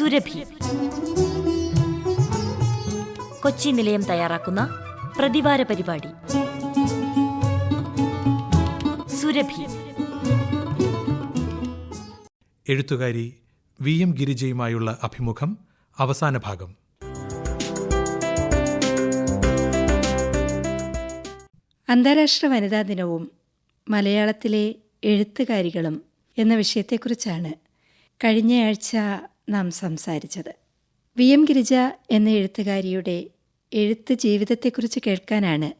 സുരഭി. കൊച്ചി നിലയം തയ്യാറാക്കുന്ന പ്രതിവാര പരിപാടി. സുരഭി. എഴുത്തുകാരി വി എം ഗിരിജയുമായുള്ള അഭിമുഖം അവസാന ഭാഗം. അന്താരാഷ്ട്ര വനിതാ ദിനവും മലയാളത്തിലെ എഴുത്തുകാരികളും എന്ന വിഷയത്തെക്കുറിച്ചാണ്. കഴിഞ്ഞയാഴ്ച നാം സംസാരിച്ചത്. വി എം ഗിരിജ എന്ന എഴുത്തുകാരിയുടെ എഴുത്ത് ജീവിതത്തെക്കുറിച്ച് കേൾക്കാനാണ്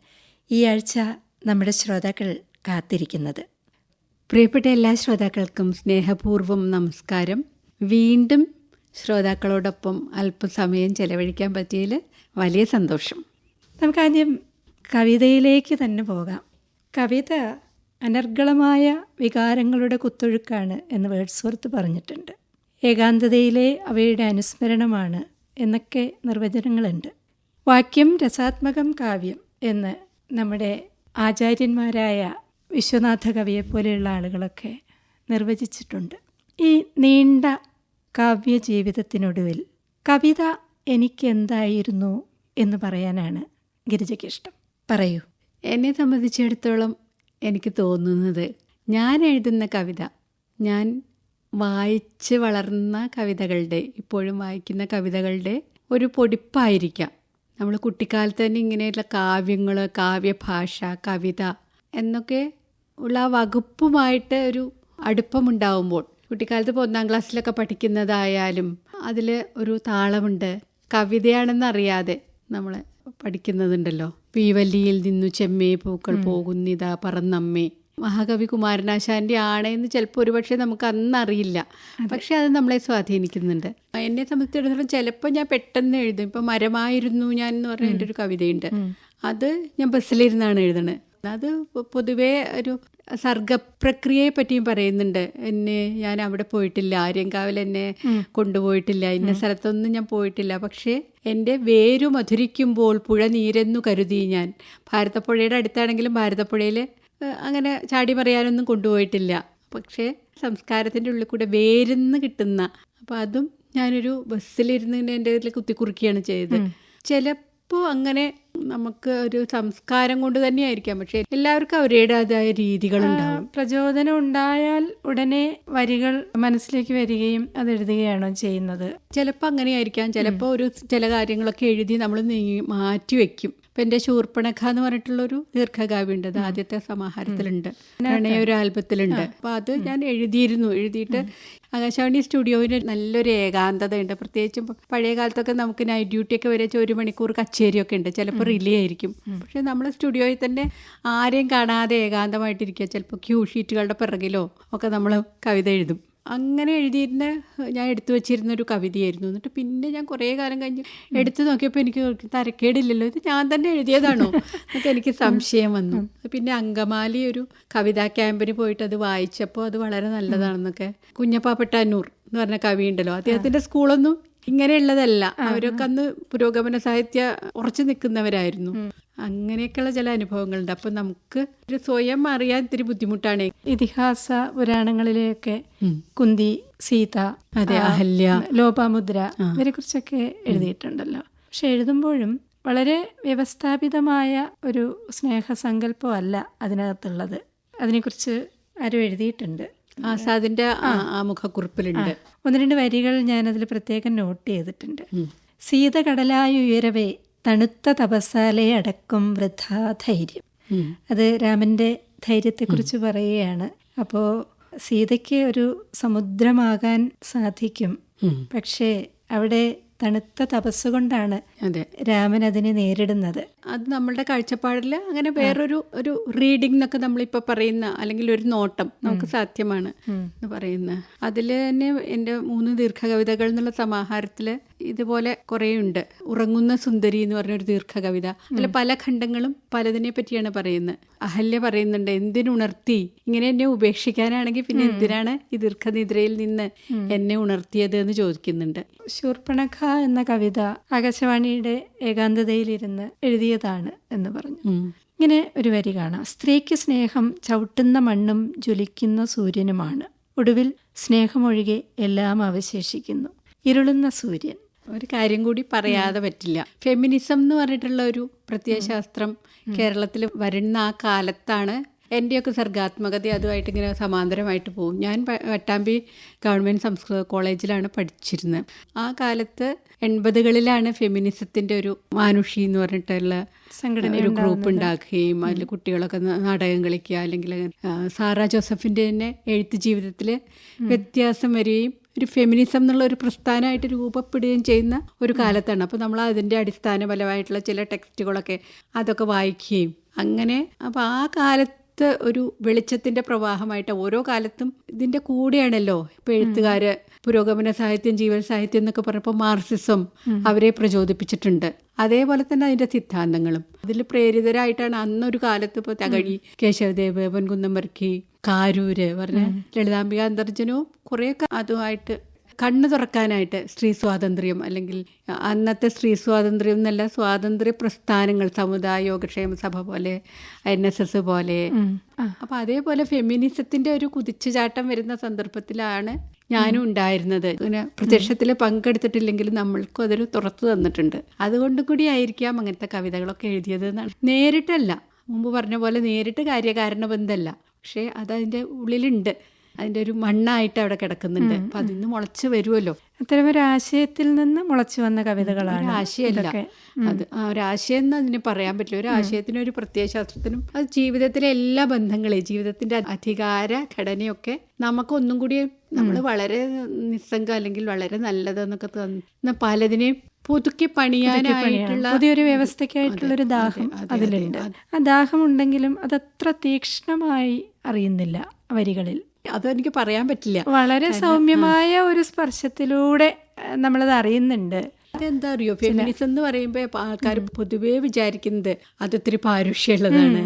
ഈ ആഴ്ച നമ്മുടെ ശ്രോതാക്കൾ കാത്തിരിക്കുന്നത്. പ്രിയപ്പെട്ട എല്ലാ ശ്രോതാക്കൾക്കും സ്നേഹപൂർവം നമസ്കാരം. വീണ്ടും ശ്രോതാക്കളോടൊപ്പം അല്പസമയം ചെലവഴിക്കാൻ പറ്റിയതിൽ വലിയ സന്തോഷം. നമുക്കാദ്യം കവിതയിലേക്ക് തന്നെ പോകാം. കവിത അനർഗളമായ വികാരങ്ങളുടെ കുത്തൊഴുക്കാണ് എന്ന് വേഡ്സ്വർത്ത് പറഞ്ഞിട്ടുണ്ട്. ഏകാന്തതയിലെ അവയുടെ അനുസ്മരണമാണ് എന്നൊക്കെ നിർവചനങ്ങളുണ്ട്. വാക്യം രസാത്മകം കാവ്യം എന്ന് നമ്മുടെ ആചാര്യന്മാരായ വിശ്വനാഥ കവിയെ പോലെയുള്ള ആളുകളൊക്കെ നിർവചിച്ചിട്ടുണ്ട്. ഈ നീണ്ട കാവ്യ ജീവിതത്തിനൊടുവിൽ കവിത എനിക്കെന്തായിരുന്നു എന്ന് പറയാനാണ് ഗിരിജയ്ക്ക് ഇഷ്ടം പറയൂ. എന്നെ സംബന്ധിച്ചിടത്തോളം എനിക്ക് തോന്നുന്നത് ഞാൻ എഴുതുന്ന കവിത ഞാൻ വായിച്ച് വളർന്ന കവിതകളുടെ ഇപ്പോഴും വായിക്കുന്ന കവിതകളുടെ ഒരു പൊടിപ്പായിരിക്കാം. നമ്മൾ കുട്ടിക്കാലത്ത് തന്നെ ഇങ്ങനെയുള്ള കാവ്യങ്ങൾ കാവ്യഭാഷ കവിത എന്നൊക്കെ ഉള്ള ആ വകുപ്പുമായിട്ട് ഒരു അടുപ്പമുണ്ടാവുമ്പോൾ കുട്ടിക്കാലത്ത് ഇപ്പോൾ ഒന്നാം ക്ലാസ്സിലൊക്കെ പഠിക്കുന്നതായാലും അതിൽ ഒരു താളമുണ്ട്. കവിതയാണെന്നറിയാതെ നമ്മൾ പഠിക്കുന്നതുണ്ടല്ലോ. പീവല്ലിയിൽ നിന്നു ചെമ്മേ പൂക്കൾ പോകുന്നിതാ പറന്നമ്മേ. മഹാകവി കുമാരനാശാന്റെ ആണ് എന്ന് ചിലപ്പോൾ ഒരുപക്ഷെ നമുക്ക് അന്നറിയില്ല പക്ഷെ അത് നമ്മളെ സ്വാധീനിക്കുന്നുണ്ട്. എന്നെ സംബന്ധിച്ചിടത്തോളം ചിലപ്പോൾ ഞാൻ പെട്ടെന്ന് എഴുതും. ഇപ്പം മരമായിരുന്നു ഞാൻ എന്ന് പറഞ്ഞ എന്റെ ഒരു കവിതയുണ്ട്. അത് ഞാൻ ബസ്സിലിരുന്നാണ് എഴുതുന്നത് അത് പൊതുവേ ഒരു സർഗപ്രക്രിയയെ പറ്റിയും പറയുന്നുണ്ട്. എന്നെ ഞാൻ അവിടെ പോയിട്ടില്ല. ആര്യങ്കാവിൽ എന്നെ കൊണ്ടുപോയിട്ടില്ല. ഇന്ന സ്ഥലത്തൊന്നും ഞാൻ പോയിട്ടില്ല. പക്ഷേ എന്റെ വേരു മധുരിക്കുമ്പോൾ പുഴ നീരെന്നു കരുതി ഞാൻ. ഭാരതപ്പുഴയുടെ അടുത്താണെങ്കിലും ഭാരതപ്പുഴയിൽ അങ്ങനെ ചാടി മറിയാനൊന്നും കൊണ്ടുപോയിട്ടില്ല. പക്ഷേ സംസ്കാരത്തിന്റെ ഉള്ളിൽ കൂടെ വേരുന്ന് കിട്ടുന്ന അപ്പം അതും ഞാനൊരു ബസ്സിലിരുന്ന് ഇങ്ങനെ എന്റെ ഇതിൽ കുത്തിക്കുറുക്കിയാണ് ചെയ്തത്. ചിലപ്പോൾ അങ്ങനെ നമുക്ക് ഒരു സംസ്കാരം കൊണ്ട് തന്നെയായിരിക്കാം പക്ഷേ എല്ലാവർക്കും അവരുടേതായ രീതികളുണ്ടാവും പ്രചോദനം ഉണ്ടായാൽ ഉടനെ വരികൾ മനസ്സിലേക്ക് വരികയും അത് എഴുതുകയാണോ ചെയ്യുന്നത്. ചിലപ്പോൾ അങ്ങനെയായിരിക്കാം ചിലപ്പോൾ ഒരു ചില കാര്യങ്ങളൊക്കെ എഴുതി നമ്മൾ മാറ്റി വെക്കും. ഇപ്പം എന്റെ ശൂർപ്പണഖ എന്ന് പറഞ്ഞിട്ടുള്ളൊരു ദീർഘകാവ്യമുണ്ട് അത് ആദ്യത്തെ സമാഹാരത്തിലുണ്ട്. പ്രണയ ഒരു ആൽബത്തിലുണ്ട് അപ്പോൾ അത് ഞാൻ എഴുതിയിരുന്നു. എഴുതിയിട്ട് ആകാശവാണി സ്റ്റുഡിയോവിന് നല്ലൊരു ഏകാന്തതയുണ്ട്. പ്രത്യേകിച്ചും പഴയ കാലത്തൊക്കെ നമുക്ക് നൈറ്റ് ഡ്യൂട്ടിയൊക്കെ വരെ ഒരു മണിക്കൂർ കച്ചേരിയൊക്കെ ഉണ്ട്. ചിലപ്പോൾ റിലേ ആയിരിക്കും. പക്ഷെ നമ്മൾ സ്റ്റുഡിയോയിൽ തന്നെ ആരെയും കാണാതെ ഏകാന്തമായിട്ടിരിക്കുക. ചിലപ്പോൾ ക്യൂ ഷീറ്റുകളുടെ പിറകിലോ ഒക്കെ നമ്മൾ കവിത എഴുതും. അങ്ങനെ എഴുതിയിരുന്ന ഞാൻ എടുത്തു വെച്ചിരുന്ന ഒരു കവിതയായിരുന്നു. എന്നിട്ട് പിന്നെ ഞാൻ കുറേ കാലം കഴിഞ്ഞ് എടുത്തു നോക്കിയപ്പോൾ എനിക്ക് തരക്കേടില്ലല്ലോ. ഇത് ഞാൻ തന്നെ എഴുതിയതാണോ? എന്നൊക്കെ എനിക്ക് സംശയം വന്നു. പിന്നെ അങ്കമാലി ഒരു കവിതാ ക്യാമ്പിന് പോയിട്ട് അത് വായിച്ചപ്പോൾ അത് വളരെ നല്ലതാണെന്നൊക്കെ. കുഞ്ഞപ്പ പെട്ടാനൂർ എന്ന് പറഞ്ഞ കവി ഉണ്ടല്ലോ അദ്ദേഹത്തിന്റെ സ്കൂളൊന്നും ഇങ്ങനെയുള്ളതല്ല. അവരൊക്കെ അന്ന് പുരോഗമന സാഹിത്യ ഉറച്ചു നിൽക്കുന്നവരായിരുന്നു. അങ്ങനെയൊക്കെയുള്ള ചില അനുഭവങ്ങളുണ്ട്. അപ്പം നമുക്ക് ഒരു സ്വയം അറിയാൻ ഇത്തിരി ബുദ്ധിമുട്ടാണ്. ഇതിഹാസ പുരാണങ്ങളിലെയൊക്കെ കുന്തി സീത അതെ, അഹല്യ. ലോപാമുദ്ര ഇവരെ കുറിച്ചൊക്കെ എഴുതിയിട്ടുണ്ടല്ലോ. പക്ഷെ എഴുതുമ്പോഴും വളരെ വ്യവസ്ഥാപിതമായ ഒരു സ്നേഹസങ്കല്പമല്ല അതിനകത്തുള്ളത്. അതിനെക്കുറിച്ച് ആരും എഴുതിയിട്ടുണ്ട്. ആസാദിന്റെ മുഖക്കുറിപ്പിലുണ്ട്. ഒന്ന് രണ്ട് വരികൾ ഞാൻ ഞാനതിൽ പ്രത്യേകം നോട്ട് ചെയ്തിട്ടുണ്ട്. സീത കടലായി ഉയരവേ തണുത്ത തപസ്സാലെ അടക്കം വൃഥാ ധൈര്യം അത് രാമന്റെ ധൈര്യത്തെക്കുറിച്ച് പറയുകയാണ്. അപ്പോൾ സീതയ്ക്ക് ഒരു സമുദ്രമാകാൻ സാധിക്കും. പക്ഷേ അവിടെ തണുത്ത തപസ്സുകൊണ്ടാണ് അതെ. രാമൻ അതിനെ നേരിടുന്നത്. അത് നമ്മളുടെ കാഴ്ചപ്പാടിൽ അങ്ങനെ വേറൊരു ഒരു റീഡിംഗ് എന്നൊക്കെ നമ്മളിപ്പോൾ പറയുന്ന അല്ലെങ്കിൽ ഒരു നോട്ടം നമുക്ക് സാധ്യമാണ് എന്ന് പറയുന്ന അതിൽ തന്നെ എന്റെ മൂന്ന് ദീർഘകവിതകൾ എന്നുള്ള സമാഹാരത്തിൽ ഇതുപോലെ കുറേയുണ്ട്. ഉറങ്ങുന്ന സുന്ദരി എന്ന് പറഞ്ഞൊരു ദീർഘകവിത. അതിൽ പല ഖണ്ഡങ്ങളും പലതിനെ പറ്റിയാണ് പറയുന്നത്. അഹല്യ പറയുന്നുണ്ട് എന്തിനുണർത്തി? ഇങ്ങനെ എന്നെ ഉപേക്ഷിക്കാനാണെങ്കിൽ പിന്നെ എന്തിനാണ് ഈ ദീർഘനിദ്രയിൽ നിന്ന് എന്നെ ഉണർത്തിയത് എന്ന് ചോദിക്കുന്നുണ്ട്. ശൂർപ്പണഖ എന്ന കവിത ആകാശവാണിയുടെ ഏകാന്തതയിലിരുന്ന് എഴുതിയതാണ് എന്ന് പറഞ്ഞു. ഇങ്ങനെ ഒരു വരി കാണാം. സ്ത്രീക്ക് സ്നേഹം ചവിട്ടുന്ന മണ്ണും ജ്വലിക്കുന്ന സൂര്യനുമാണ്. ഒടുവിൽ സ്നേഹമൊഴികെ എല്ലാം അവശേഷിക്കുന്നു. ഇരുളുന്ന സൂര്യൻ. ഒരു കാര്യം കൂടി പറയാതെ പറ്റില്ല. ഫെമിനിസം എന്ന് പറഞ്ഞിട്ടുള്ള ഒരു പ്രത്യയശാസ്ത്രം കേരളത്തിൽ വരുന്ന ആ കാലത്താണ് എന്റെയൊക്കെ സർഗാത്മകത അതുമായിട്ട് ഇങ്ങനെ സമാന്തരമായിട്ട് പോകും. ഞാൻ വട്ടാമ്പി ഗവൺമെന്റ് സംസ്കൃത കോളേജിലാണ് പഠിച്ചിരുന്നത്. ആ കാലത്ത് എൺപതുകളിലാണ് ഫെമിനിസത്തിന്റെ ഒരു മാനുഷി എന്ന് പറഞ്ഞിട്ടുള്ള സംഘടന ഒരു ഗ്രൂപ്പ് ഉണ്ടാക്കുകയും അതിൽ കുട്ടികളൊക്കെ നാടകം കളിക്കുക അല്ലെങ്കിൽ സാറാ ജോസഫിന്റെ തന്നെ എഴുത്ത് ജീവിതത്തിൽ വ്യത്യാസം വരികയും ഒരു ഫെമിനിസം എന്നുള്ള ഒരു പ്രസ്ഥാനമായിട്ട് രൂപപ്പെടുകയും ചെയ്യുന്ന ഒരു കാലത്താണ്. അപ്പോൾ നമ്മൾ അതിന്റെ അടിസ്ഥാനപരമായിട്ടുള്ള ചില ടെക്സ്റ്റുകളൊക്കെ അതൊക്കെ വായിക്കുകയും. അങ്ങനെ അപ്പോൾ ആ കാലത്ത് ഒരു വെളിച്ചത്തിന്റെ പ്രവാഹമായിട്ട് ഓരോ കാലത്തും ഇതിന്റെ കൂടെയാണല്ലോ. ഇപ്പോൾ എഴുത്തുകാര് പുരോഗമന സാഹിത്യം ജീവൻ സാഹിത്യം എന്നൊക്കെ പറഞ്ഞപ്പോൾ മാർസിസം അവരെ പ്രചോദിപ്പിച്ചിട്ടുണ്ട്. അതേപോലെ തന്നെ അതിന്റെ സിദ്ധാന്തങ്ങളും. അതിൽ പ്രേരിതരായിട്ടാണ് അന്നൊരു കാലത്ത് ഇപ്പോൾ തകഴി കേശവദേവ് പൊൻകുന്നം വർക്കി കാരൂര് പറഞ്ഞ ലളിതാംബിക അന്തർജനവും കുറേയൊക്കെ അതുമായിട്ട് കണ്ണു തുറക്കാനായിട്ട് സ്ത്രീ സ്വാതന്ത്ര്യം അല്ലെങ്കിൽ അന്നത്തെ സ്ത്രീ സ്വാതന്ത്ര്യം എന്നല്ല സ്വാതന്ത്ര്യ പ്രസ്ഥാനങ്ങൾ സമുദായ യോഗക്ഷേമ സഭ പോലെ എൻ എസ് എസ് പോലെ. അപ്പൊ അതേപോലെ ഫെമിനിസത്തിന്റെ ഒരു കുതിച്ചുചാട്ടം വരുന്ന സന്ദർഭത്തിലാണ് ഞാനും ഉണ്ടായിരുന്നത്. അങ്ങനെ പ്രത്യക്ഷത്തിൽ പങ്കെടുത്തിട്ടില്ലെങ്കിലും നമ്മൾക്കും അതൊരു തുറത്തു തന്നിട്ടുണ്ട്. അതുകൊണ്ട് കൂടി ആയിരിക്കാം അങ്ങനത്തെ കവിതകളൊക്കെ എഴുതിയത് എന്നാണ്. നേരിട്ടല്ല. മുമ്പ് പറഞ്ഞ പോലെ നേരിട്ട് കാര്യകാരണ ബന്ധമല്ല പക്ഷേ അതതിന്റെ ഉള്ളിലുണ്ട്. അതിന്റെ ഒരു മണ്ണായിട്ട് അവിടെ കിടക്കുന്നുണ്ട്. അപ്പം നിന്ന് മുളച്ച് വരുമല്ലോ അത്തരം ഒരു ആശയത്തിൽ നിന്ന് മുളച്ചു വന്ന കവിതകളാണ് ആശയമല്ല. അത് ആ ഒരാശയം എന്ന് അതിന് പറയാൻ പറ്റില്ല. ഒരു ആശയത്തിനും ഒരു പ്രത്യയശാസ്ത്രത്തിനും അത് ജീവിതത്തിലെ എല്ലാ ബന്ധങ്ങളെയും ജീവിതത്തിന്റെ അധികാര ഘടനയൊക്കെ നമുക്കൊന്നും കൂടി നമ്മൾ വളരെ നിസ്സംഗം അല്ലെങ്കിൽ വളരെ നല്ലതെന്നൊക്കെ തന്ന പലതിനെയും പുതുക്കി പണിയാനായിട്ടുള്ള പുതിയൊരു വ്യവസ്ഥയ്ക്കായിട്ടുള്ള ഒരു ദാഹം അതെ, അതെ, അതിലുണ്ട്. ആ ദാഹം ഉണ്ടെങ്കിലും അതത്ര തീക്ഷ്ണമായി അറിയുന്നില്ല വരികളിൽ. അതെനിക്ക് പറയാൻ പറ്റില്ല. വളരെ സൗമ്യമായ ഒരു സ്പർശത്തിലൂടെ നമ്മളത് അറിയുന്നുണ്ട്. അതെന്താ അറിയോ? ഫെമിനിസം എന്ന് പറയുമ്പോൾ ആൾക്കാർ പൊതുവേ വിചാരിക്കുന്നത് അത് ഇത്തിരി പാരുഷ്യമുള്ളതാണ്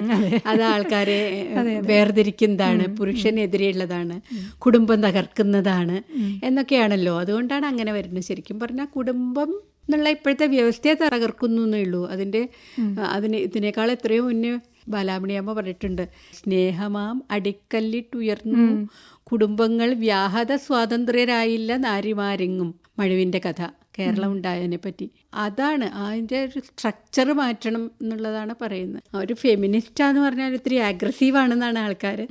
അത്. ആൾക്കാരെ വേർതിരിക്കുന്നതാണ് പുരുഷനെതിരെയുള്ളതാണ് കുടുംബം തകർക്കുന്നതാണ് എന്നൊക്കെയാണല്ലോ. അതുകൊണ്ടാണ് അങ്ങനെ വരുന്നത്. ശരിക്കും പറഞ്ഞാൽ കുടുംബം എന്നുള്ള ഇപ്പോഴത്തെ വ്യവസ്ഥയെ തകർക്കുന്നു എന്നേ ഉള്ളൂ. അതിന്റെ അതിന് ഇതിനേക്കാൾ എത്രയോ മുന്നേ ബാലാമണിയമ്മ പറഞ്ഞിട്ടുണ്ട്. സ്നേഹമാം അടിക്കല്ലിട്ടുയർന്നു. കുടുംബങ്ങൾ വ്യാഹത സ്വാതന്ത്ര്യരായില്ല നാരിമാരെങ്ങും. മഴുവിന്റെ കഥ. കേരളം ഉണ്ടായതിനെ പറ്റി അതാണ് അതിന്റെ ഒരു സ്ട്രക്ചർ മാറ്റണം എന്നുള്ളതാണ് പറയുന്നത്. ആ ഒരു ഫെമിനിസ്റ്റാന്ന് പറഞ്ഞാൽ ഇത്തിരി അഗ്രസീവ് ആണെന്നാണ് ആൾക്കാർ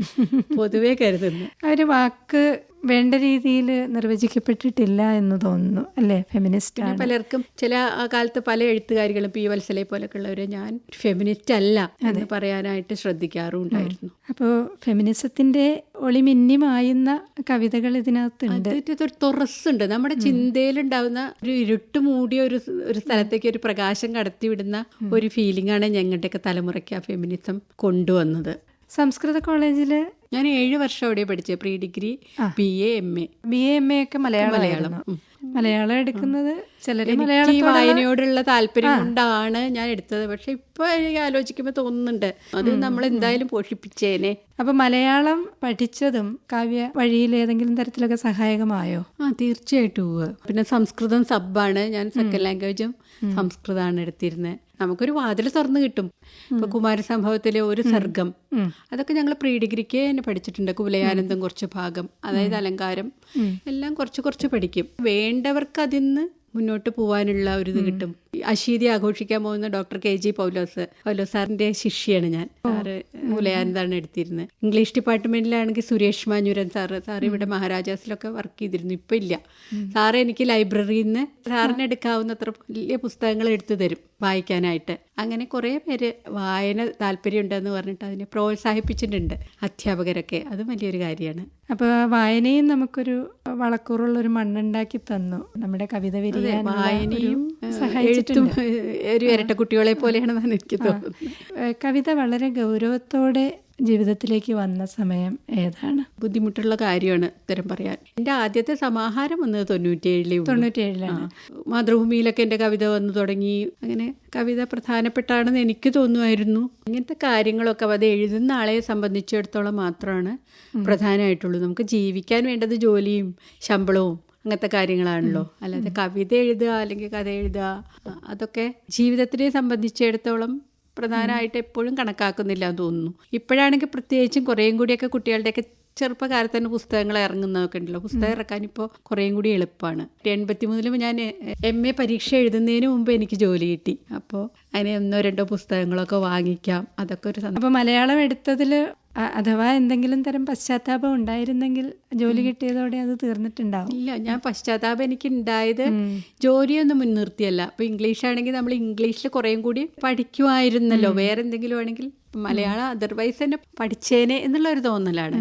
പൊതുവേ കരുതുന്നത്. ആ ഒരു വാക്ക് വേണ്ട രീതിയിൽ നിർവചിക്കപ്പെട്ടിട്ടില്ല എന്ന് തോന്നുന്നു അല്ലേ? ഫെമിനിസ്റ്റ് ആണ്. പലർക്കും ചില കാലത്ത് പല എഴുത്തുകാരികളും പി വത്സലെ പോലൊക്കെ ഉള്ളവരെ ഞാൻ ഫെമിനിസ്റ്റ് അല്ല എന്ന് പറയാനായിട്ട് ശ്രദ്ധിക്കാറുണ്ടായിരുന്നു. അപ്പോൾ ഫെമിനിസത്തിന്റെ ഒളിമിന്യമായുന്ന കവിതകൾ ഇതിനകത്തുണ്ട്. ഒരു തുറസ്സുണ്ട്. നമ്മുടെ ചിന്തയിലുണ്ടാവുന്ന ഒരു ഇരുട്ട് മൂടിയ ഒരു ഒരു സ്ഥലത്തേക്ക് ഒരു പ്രകാശം കടത്തിവിടുന്ന ഒരു ഫീലിംഗ് ആണ് ഞങ്ങളുടെയൊക്കെ തലമുറയ്ക്ക് ആ ഫെമിനിസം കൊണ്ടുവന്നത്. സംസ്കൃത കോളേജിൽ ഞാൻ ഏഴ് വർഷം അവിടെ പഠിച്ചത് pre degree B A M A. B A M A ഒക്കെ മലയാളം മലയാളം. എടുക്കുന്നത് ചിലര് മലയാളം വായനയോടുള്ള താല്പര്യം കൊണ്ടാണ് ഞാൻ എടുത്തത്. പക്ഷെ ഇപ്പൊ എനിക്ക് ആലോചിക്കുമ്പോൾ തോന്നുന്നുണ്ട്. അത് നമ്മൾ എന്തായാലും പോഷിപ്പിച്ചേനെ. അപ്പൊ മലയാളം പഠിച്ചതും കാവ്യ വഴിയിൽ ഏതെങ്കിലും തരത്തിലൊക്കെ സഹായകമായോ? ആ തീർച്ചയായിട്ടും പിന്നെ സംസ്കൃതം സബ്ബാണ് ഞാൻ സെക്കൻഡ് ലാംഗ്വേജും സംസ്കൃതമാണ് എടുത്തിരുന്നത് നമുക്കൊരു വാതിൽ തുറന്നു കിട്ടും. ഇപ്പൊ കുമാരസംഭവത്തിലെ ഒരു സർഗം. അതൊക്കെ ഞങ്ങൾ പ്രീ ഡിഗ്രിക്ക് തന്നെ പഠിച്ചിട്ടുണ്ട്. കുലയാനന്ദം കുറച്ച് ഭാഗം. അതായത് അലങ്കാരം. എല്ലാം കുറച്ച് കുറച്ച് പഠിക്കും. വേണ്ടവർക്ക് അതിന്ന് മുന്നോട്ട് പോകാനുള്ള ഒരു ഇത് കിട്ടും. അശീതി ആഘോഷിക്കാൻ പോകുന്ന doctor K G Paulose Paulose സാറിന്റെ ശിഷ്യയാണ് ഞാൻ. സാറ് മൂലയാനന്ദാണ് എടുത്തിരുന്നത്. ഇംഗ്ലീഷ് ഡിപ്പാർട്ട്മെന്റിലാണെങ്കിൽ സുരേഷ് മാഞ്ഞൂരൻ സാറ് സാർ ഇവിടെ മഹാരാജാസിലൊക്കെ വർക്ക് ചെയ്തിരുന്നു. ഇപ്പൊ ഇല്ല. സാറ് എനിക്ക് ലൈബ്രറിയിൽ നിന്ന് സാറിന് എടുക്കാവുന്നത്ര വലിയ പുസ്തകങ്ങൾ എടുത്തു തരും വായിക്കാനായിട്ട്. അങ്ങനെ കുറേ പേര് വായന താല്പര്യമുണ്ടെന്ന് പറഞ്ഞിട്ട് അതിനെ പ്രോത്സാഹിപ്പിച്ചിട്ടുണ്ട് അധ്യാപകരൊക്കെ. അതും വലിയൊരു കാര്യമാണ്. അപ്പൊ വായനയും നമുക്കൊരു വളക്കൂറുള്ള ഒരു മണ്ണുണ്ടാക്കി തന്നു. നമ്മുടെ കവിത വായനയും സഹായിച്ചിട്ടുണ്ട്. ഒരു ഇരട്ട കുട്ടികളെ പോലെയാണെന്നാണ് എനിക്ക് തോന്നുന്നത്. കവിത വളരെ ഗൗരവത്തോടെ ജീവിതത്തിലേക്ക് വന്ന സമയം ഏതാണ്? ബുദ്ധിമുട്ടുള്ള കാര്യമാണ് ഇത്തരം പറയാൻ. എന്റെ ആദ്യത്തെ സമാഹാരം വന്നത് തൊണ്ണൂറ്റിയേഴിലെ. തൊണ്ണൂറ്റിയേഴിലാണ്. മാതൃഭൂമിയിലൊക്കെ എന്റെ കവിത വന്നു തുടങ്ങി. അങ്ങനെ കവിത പ്രധാനപ്പെട്ടാണെന്ന് എനിക്ക് തോന്നുമായിരുന്നു. ഇങ്ങനത്തെ കാര്യങ്ങളൊക്കെ അത് എഴുതുന്ന ആളെ സംബന്ധിച്ചിടത്തോളം മാത്രമാണ് പ്രധാനമായിട്ടുള്ളൂ. നമുക്ക് ജീവിക്കാൻ വേണ്ടത് ജോലിയും ശമ്പളവും അങ്ങനത്തെ കാര്യങ്ങളാണല്ലോ. അല്ലാതെ കവിത എഴുതുക അല്ലെങ്കിൽ കഥ എഴുതുക അതൊക്കെ ജീവിതത്തിനെ സംബന്ധിച്ചിടത്തോളം പ്രധാനമായിട്ട് എപ്പോഴും കണക്കാക്കുന്നില്ല എന്ന് തോന്നുന്നു. ഇപ്പോഴാണെങ്കിൽ പ്രത്യേകിച്ചും കുറേയും കൂടിയൊക്കെ കുട്ടികളുടെയൊക്കെ ചെറുപ്പകാലത്ത് തന്നെ പുസ്തകങ്ങൾ ഇറങ്ങുന്നതൊക്കെ ഉണ്ടല്ലോ. പുസ്തകം ഇറക്കാൻ ഇപ്പോൾ കുറേയും കൂടി എളുപ്പമാണ്. എൺപത്തി മൂന്നിലും ഞാൻ എം എ പരീക്ഷ എഴുതുന്നതിന് മുമ്പ് എനിക്ക് ജോലി കിട്ടി. അപ്പോൾ അതിന് ഒന്നോ രണ്ടോ പുസ്തകങ്ങളൊക്കെ വാങ്ങിക്കാം. അതൊക്കെ ഒരു അപ്പോൾ മലയാളം എടുത്തതിൽ അഥവാ എന്തെങ്കിലും തരം പശ്ചാത്താപം ഉണ്ടായിരുന്നെങ്കിൽ ജോലി കിട്ടിയതോടെ അത് തീർന്നിട്ടുണ്ടാവും. ഇല്ല ഞാൻ പശ്ചാത്താപം എനിക്ക് ഉണ്ടായത് ജോലിയൊന്നും മുൻനിർത്തിയല്ല. അപ്പോൾ ഇംഗ്ലീഷ് ആണെങ്കിൽ നമ്മൾ ഇംഗ്ലീഷിൽ കുറേയും കൂടി പഠിക്കുമായിരുന്നല്ലോ. വേറെ എന്തെങ്കിലും ആണെങ്കിൽ മലയാളം അതർവൈസ് തന്നെ പഠിച്ചേനെ എന്നുള്ള ഒരു തോന്നലാണ്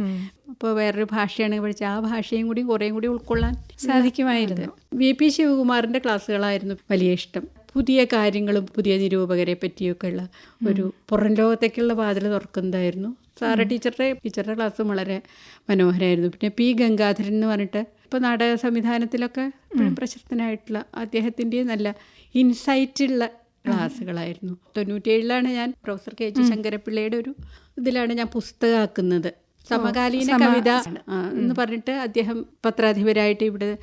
അപ്പോൾ വേറൊരു ഭാഷയാണെങ്കിൽ പഠിച്ച ആ ഭാഷയും കൂടി കുറേയും കൂടി ഉൾക്കൊള്ളാൻ സാധിക്കുമായിരുന്നു. വി പി ശിവകുമാറിന്റെ ക്ലാസ്സുകളായിരുന്നു വലിയ ഇഷ്ടം. പുതിയ കാര്യങ്ങളും പുതിയ നിരൂപകരെ പറ്റിയൊക്കെ ഉള്ള ഒരു പുറം ലോകത്തേക്കുള്ള വാതിൽ തുറക്കുന്നതായിരുന്നു. സാറ ടീച്ചറുടെ ടീച്ചറുടെ ക്ലാസ്സും വളരെ മനോഹരമായിരുന്നു പിന്നെ പി. ഗംഗാധരൻ എന്ന് പറഞ്ഞിട്ട് ഇപ്പോൾ നാടക സംവിധാനത്തിലൊക്കെ പ്രശസ്തനായിട്ടുള്ള അദ്ദേഹത്തിന്റെ നല്ല ഇൻസൈറ്റുള്ള ക്ലാസ്സുകളായിരുന്നു. തൊണ്ണൂറ്റിയേഴിലാണ് ഞാൻ പ്രൊഫസർ കെ. ജി. ശങ്കരപ്പിള്ളയുടെ ഒരു ഇതിലാണ് ഞാൻ പുസ്തകമാക്കുന്നത് സമകാലീന കവിത എന്ന് പറഞ്ഞിട്ട് അദ്ദേഹം പത്രാധിപരായിട്ട് ഇവിടെ